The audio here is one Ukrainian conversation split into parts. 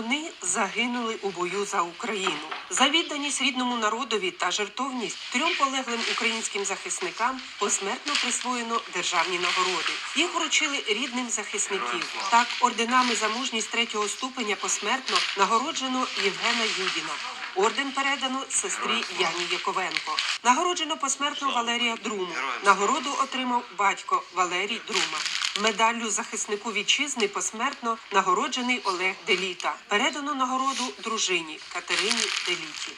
вони загинули у бою за Україну. За відданість рідному народові та жертовність трьом полеглим українським захисникам посмертно присвоєно державні нагороди. Їх вручили рідним захисників. Так, орденами за мужність третього ступеня посмертно нагороджено Євгена Юдіна. Орден передано сестрі Яні Яковенко. Нагороджено посмертно Валерія Друму. Нагороду отримав батько Валерій Друма. Медаллю захиснику вітчизни посмертно нагороджений Олег Деліта. Передано нагороду дружині Катерині Деліті.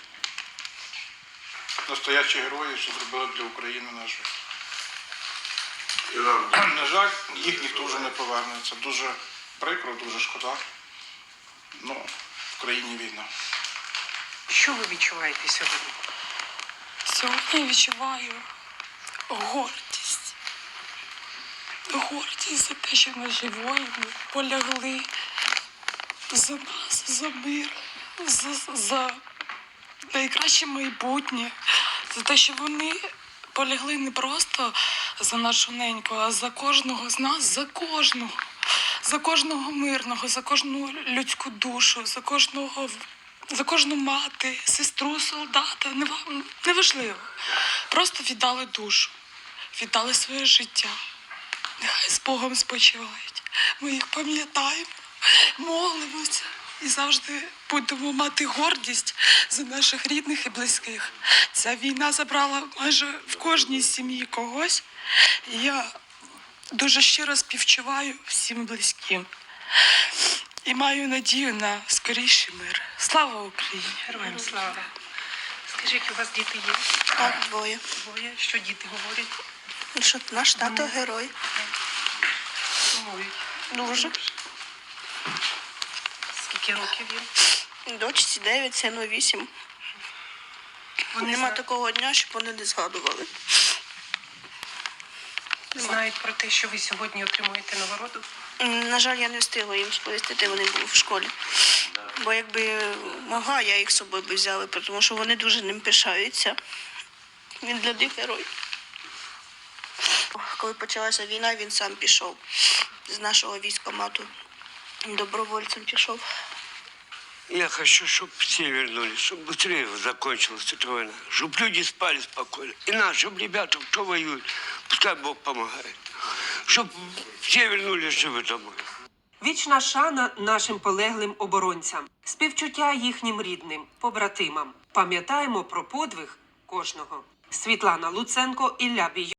Настоящі герої, що зробили для України нашу. На жаль, їх ніхто вже не поверне. Це дуже прикро, дуже шкода. Ну, в країні війна. Що ви відчуваєте сьогодні? Сьогодні я відчуваю гордість. Гордість за те, що наші воїни полягли за нас, за мир, за, за найкраще майбутнє, за те, що вони полягли не просто за нашу неньку, а за кожного з нас, за кожного. За кожного мирного, за кожну людську душу, за кожного за кожну мати, сестру, солдата, неважливо. Просто віддали душу, віддали своє життя. Нехай з Богом спочивають. Ми їх пам'ятаємо, молимося і завжди будемо мати гордість за наших рідних і близьких. Ця війна забрала майже в кожній сім'ї когось. І я дуже щиро співчуваю всім близьким. І маю надію на скоріший мир. Слава Україні! Героям слава. Скажіть, у вас діти є? Так, двоє. Двоє. Що діти говорять? Що наш тато герой. Дуже. Скільки років їм? Дочці 9, сину 8. Вони Нема зна- такого дня, щоб вони не згадували. знають про те, що ви сьогодні отримуєте нагороду. На жаль, я не встигла їм сповістити, вони були в школі. Бо якби могла, я їх з собою би взяла, тому що вони дуже ним пишаються. Він для них герой Коли почалася війна, він сам пішов з нашого військкомату. Добровольцем пішов. Я хочу, чтобы все вернулись, чтобы быстрее закончилась эта война, чтобы люди спали спокойно. И нас, чтобы ребята, кто воюет, пускай Бог помогает. Чтобы все вернулись живы домой. Вічна шана нашим полеглим оборонцям, співчуття їхнім рідним, побратимам. Пам'ятаємо про подвиг кожного. Світлана Луценко, Ілля Бій.